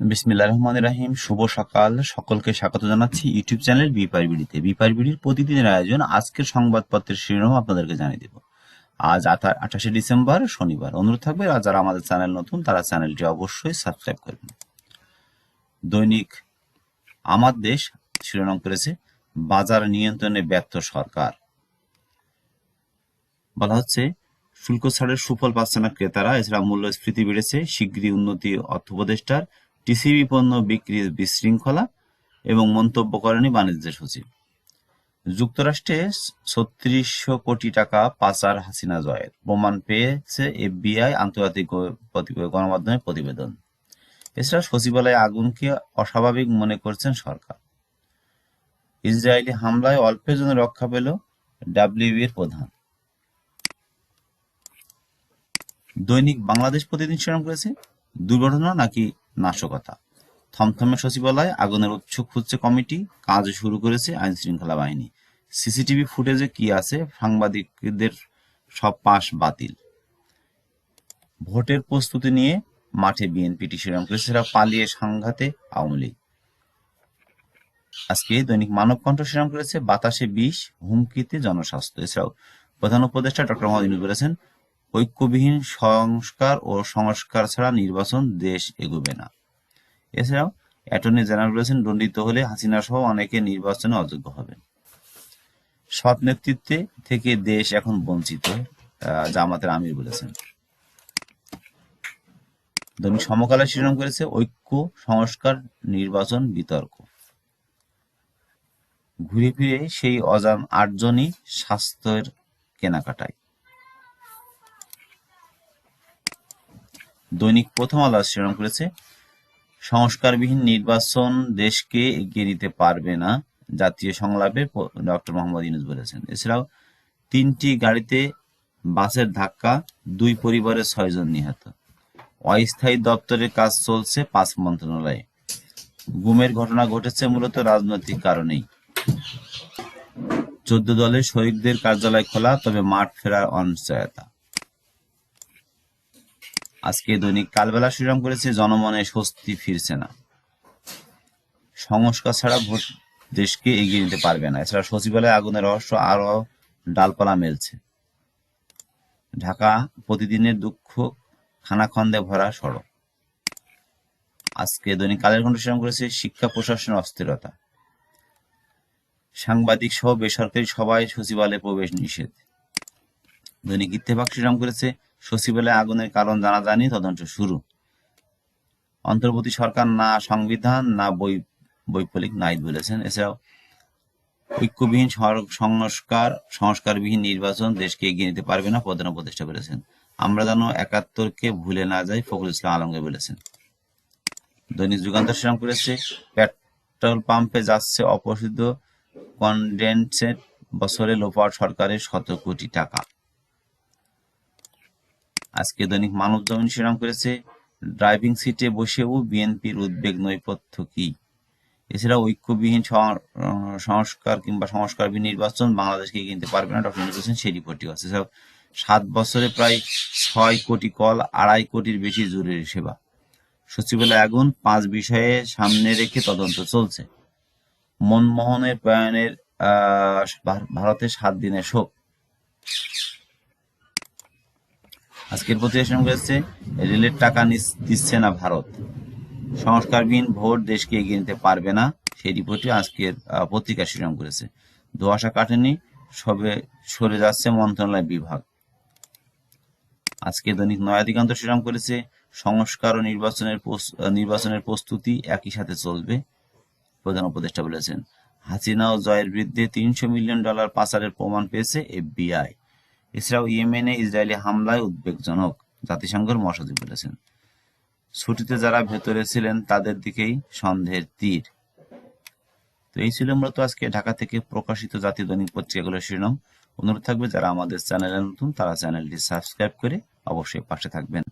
বিসমিল্লাহ রহমান রাহিম, শুভ সকাল। সকলকে স্বাগত জানাচ্ছি ইউটিউব চ্যানেল বিপার বিডিতে বিপার বিডির প্রতিদিনের আয়োজন, আজকের সংবাদপত্রের শিরোনাম আপনাদেরকে জানিয়ে দেব। আজ আঠাশে ডিসেম্বর, শনিবার। অনুরোধ থাকবে, আর যারা আমাদের চ্যানেল নতুন, তারা চ্যানেলটি অবশ্যই সাবস্ক্রাইব করবেন দৈনিক আমার দেশ শিরোনাম করেছে, বাজার নিয়ন্ত্রণে ব্যর্থ সরকার। বলা হচ্ছে, শুল্ক ছাড়ের সুফল পাচ্ছে না ক্রেতারা, এছাড়া মূল্যস্ফীতি বেড়েছে। শিগগিরই উন্নতি অর্থ উপদেষ্টার টিসিবি পণ্য বিক্রির বিশৃঙ্খলা এবং মন্তব্য করেনি বাণিজ্য সচিব। যুক্তরাষ্ট্রে ছত্রিশশো কোটি টাকা পাচার হাসিনা জয়ের। প্রমাণ পেয়েছে এফবিআই আন্তর্জাতিক গণমাধ্যমে প্রতিবেদন। এছাড়া সচিবালয়ে আগুনকে অস্বাভাবিক মনে করছেন সরকার। ইসরায়েলি হামলায় অল্পের জন্য রক্ষা পেল ডাব্লিউবি এর প্রধান। দৈনিক বাংলাদেশ প্রতিদিন শিরোনাম করেছে, দুর্ঘটনা নাকি নাশকতা। থমথমে সচিবালয়, আগুনের উৎস খুঁজছে কমিটি, কাজ শুরু করেছে আইন শৃঙ্খলা বাহিনী। সিসিটিভি ফুটেজে কি আছে? সাংবাদিকদের সব পাশ বাতিল। ভোটের প্রস্তুতি নিয়ে মাঠে বিএনপিটি শিরোনাম করেছে পালিয়ে সংঘাতে আওয়ামী লীগ। আজকে দৈনিক মানব কণ্ঠ শিরোনাম করেছে বাতাসে বিষ, হুমকিতে জনস্বাস্থ্য। এছাড়াও প্রধান উপদেষ্টা ডক্টর ইউনুস বলেছেন ঐক্যবিহীন সংস্কার ও সংস্কার ছাড়া নির্বাচন দেশ এগোবে না। এছাড়াও, অ্যাটর্নি জেনারেল বলেছেন, দণ্ডিত হলে হাসিনা সহ অনেকে নির্বাচনে অযোগ্য হবেন। সৎ নেতৃত্বে থেকে দেশ এখন বঞ্চিত জামাতের আমির বলেছেন। দৈনিক সমকালে শিরোনাম করেছে, ঐক্য, সংস্কার, নির্বাচন, বিতর্ক। ঘুরে ফিরে সেই অজান আটজনই স্বাস্থ্যের কেনাকাটায়। দৈনিক প্রথম আলো শিরোনাম করেছে, সংস্কারবিহীন নির্বাচন দেশকে এগিয়ে নিতে পারবে না জাতীয় সংলাপে ডক্টর মোহাম্মদ ইউনুস বলেছেন। এছাড়াও, তিনটি গাড়িতে বাসের ধাক্কা, দুই পরিবারের ছয়জন নিহত। অস্থায়ী দপ্তরের কাজ চলছে পাঁচ মন্ত্রণালয়ে। গুমের ঘটনা ঘটেছে মূলত রাজনৈতিক কারণেই। চোদ্দ দলের শহীদদের কার্যালয় খোলা, তবে মাঠ ফেরার অনিশ্চয়তা। আজকে দৈনিক কালবেলা শিরোনাম করেছে, জনমনে স্বস্তি ফিরছে না। সংস্কার ছাড়া ভোট দেশকে এগিয়ে নিতে পারবে না। এছাড়া সচিবালয়ে আগুনের রহস্য আরও ডালপালা মেলছে। ঢাকা প্রতিদিনের দুঃখ, খানাখন্দে ভরা সড়ক। আজকে দৈনিক কালের কণ্ঠ শিরোনাম করেছে, শিক্ষা প্রশাসনের অস্থিরতা। সাংবাদিক সহ বেসরকারি সবাই সচিবালয়ে প্রবেশ নিষেধ। দৈনিক ইত্তেফাক শিরোনাম করেছে সচিবালয়ে আগুনের কারণ জানা যায়নি, তদন্ত শুরু। অন্তর্বর্তী সরকার না সংবিধান, না বই বৈপ্লবিক নাইট বলেছেন। এছাড়াও, ঐক্যবিহীন সংস্কার, সংস্কারবিহীন নির্বাচন দেশকে এগিয়ে নিতে পারবে না, প্রধান উপদেষ্টা বলেছেন। আমরা যেন একাত্তরকে ভুলে না যাই, ফখরুল ইসলাম আলমকে বলেছেন। দৈনিক যুগান্তর শিরাম করেছে, পেট্রোল পাম্পে যাচ্ছে অপরিচিত কনডেন্সেট, বছরে লোপাট সরকারের শত কোটি টাকা। আজকে দৈনিক মানব জমিন শিরাম করেছে ড্রাইভিং সিটে বসেও বিএনপির উদ্বেগ নৈপথ্য কি এছাড়া ঐক্যবিহীন সংস্কার কিংবা সংস্কারবিহীন নির্বাচন বাংলাদেশকে কিনতে পারবে না, ডক্টর বলেছেন সেই রিপোর্টটি আছে সাত বছরে প্রায় ছয় কোটি কল, আড়াই কোটির বেশি জরুরি সেবা। সচিবালয় আগুন, পাঁচ বিষয়ে সামনে রেখে তদন্ত চলছে। মনমোহনের প্রয়াণের ভারতের সাত দিনের শোক। আজকের প্রতিবেদন করেছে রেলের টাকা দিচ্ছে না ভারত। সংস্কারবিহীন ভোট দেশকে এগিয়ে নিতে পারবে না, সেই রিপোর্টটি আজকের পত্রিকা শিরোনাম করেছে। ধোয়াশা কাটেনি, সবে সরে যাচ্ছে মন্ত্রণালয় বিভাগ। আজকে দৈনিক নয়াদিকান্ত শিরোনাম করেছে, সংস্কার ও নির্বাচনের নির্বাচনের প্রস্তুতি একই সাথে চলবে, প্রধান উপদেষ্টা বলেছেন। হাসিনা ও জয়ের বিরুদ্ধে তিনশো মিলিয়ন ডলার পাচারের প্রমাণ পেয়েছে এফবিআই। এছাড়াও ইয়েমেনে ইসরায়েলি হামলায় উদ্বেগজনক জাতিসংঘের মহাসচিব বলেছেন। ছুটিতে যারা ভেতরে ছিলেন, তাদের দিকেই সন্দেহের তীর। তো এই ছিল মূলত আজকে ঢাকা থেকে প্রকাশিত জাতীয় দৈনিক পত্রিকাগুলোর শিরোনাম। অনুরোধ থাকবে, যারা আমাদের চ্যানেলে নতুন, তারা চ্যানেলটি সাবস্ক্রাইব করে অবশ্যই পাশে থাকবেন।